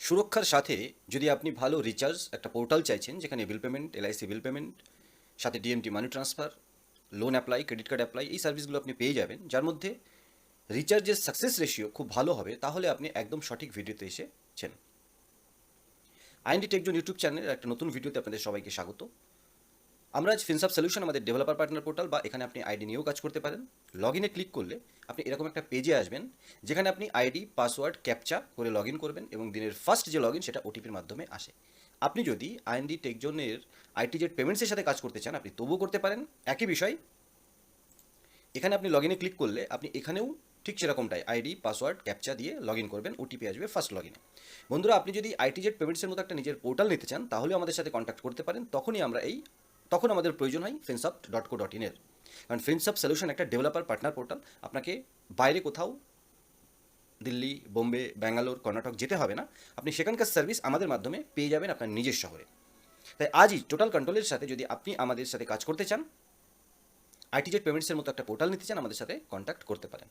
সুরক্ষার সাথে যদি আপনি ভালো রিচার্জ একটা পোর্টাল চাইছেন, যেখানে bill payment LIC bill payment সাথে DMT money transfer loan apply credit card apply এই সার্ভিসগুলো আপনি পেয়ে যাবেন। যার মধ্যে রিচার্জের সাকসেস রেশিও খুব ভালো হবে, তাহলে আপনি একদম সঠিক ভিডিওতে এসেছেন। আইনডি টেকজন ইউটিউব চ্যানেলের একটা নতুন ভিডিওতে আপনাদের সবাইকে স্বাগত। আমরা আজ ফিনসাপ সলিউশন আমাদের ডেভেলপার পার্টনার পোর্টাল বা এখানে আপনি আইডি নিয়েও কাজ করতে পারেন। লগ ইনে ক্লিক করলে আপনি এরকম একটা পেজে আসবেন, যেখানে আপনি আইডি পাসওয়ার্ড ক্যাপচা করে লগ করবেন এবং দিনের ফার্স্ট যে লগ সেটা ওটিপির মাধ্যমে আসে। আপনি যদি আইএনডি টেকজনের আইটি জেড পেমেন্টসের সাথে কাজ করতে চান, আপনি তবুও করতে পারেন। একই বিষয়, এখানে আপনি লগ ক্লিক করলে আপনি এখানেও ঠিক সেরকমটাই আইডি পাসওয়ার্ড ক্যাপচা দিয়ে লগ করবেন ওটিপি আসবে ফার্স্ট লগ বন্ধুরা, আপনি যদি আইটি জেড পেমেন্টসের মতো একটা নিজের পোর্টাল নিতে চান তাহলে আমাদের সাথে কন্ট্যাক্ট করতে পারেন। তখনই আমরা এই তখন আমাদের প্রয়োজন হয় ফিনসফট ডট কো ডট ইনের কারণ ফিনসফট সলিউশন একটা ডেভেলপার পার্টনার পোর্টাল আপনাকে বাইরে কোথাও দিল্লি, বোম্বে, ব্যাঙ্গালোর, কর্ণাটক যেতে হবে না। আপনি সেখানকার সার্ভিস আমাদের মাধ্যমে পেয়ে যাবেন আপনার নিজের শহরে। তাই আজই টোটাল কন্ট্রোলের সাথে যদি আপনি আমাদের সাথে কাজ করতে চান আইটি জেড পেমেন্টসের মতো একটা পোর্টাল নিতে চান, আমাদের সাথে কন্ট্যাক্ট করতে পারেন।